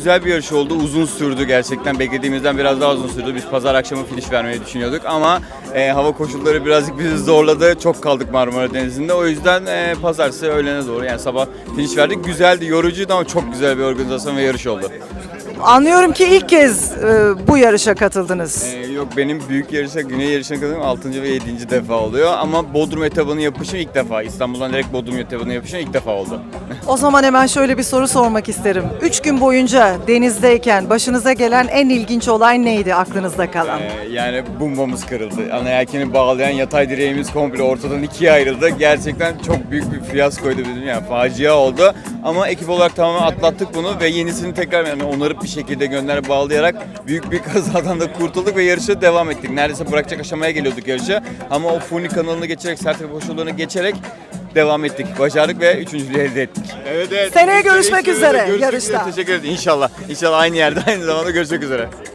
güzel bir yarış oldu. Uzun sürdü gerçekten. Beklediğimizden biraz daha uzun sürdü. Biz pazar akşamı finish vermeyi düşünüyorduk ama e, hava koşulları birazcık bizi zorladı. Çok kaldık Marmara Denizi'nde. O yüzden e, pazartesi öğlene doğru yani sabah finish verdik. Güzeldi, yorucuydu ama çok güzel bir organizasyon ve yarış oldu. Anlıyorum ki ilk kez e, bu yarışa katıldınız. Ee, yok benim büyük yarışa, güney yarışına katılım 6. ve 7. defa oluyor ama Bodrum etabını yapışım ilk defa. İstanbul'dan direkt Bodrum etabını yapışım ilk defa oldu. O zaman hemen şöyle bir soru sormak isterim. Üç gün boyunca denizdeyken başınıza gelen en ilginç olay neydi aklınızda kalan? Ee, yani bombamız kırıldı. Ana yelkeni bağlayan yatay direğimiz komple ortadan ikiye ayrıldı. Gerçekten çok büyük bir fiyaskoydu bizim yani facia oldu. Ama ekip olarak tamamen atlattık bunu ve yenisini tekrar yani onarıp bir şekilde gönderip bağlayarak büyük bir kazadan da kurtulduk ve yarışa devam ettik. Neredeyse bırakacak aşamaya geliyorduk yarışa. Ama o Funi kanalını geçerek, sertifika koşullarını geçerek devam ettik. Başardık ve üçüncülüğü elde ettik. Evet evet. Seneye görüşmek üzere Görüşmek yarışta. Teşekkür ederim. İnşallah. İnşallah aynı yerde aynı zamanda görüşmek üzere.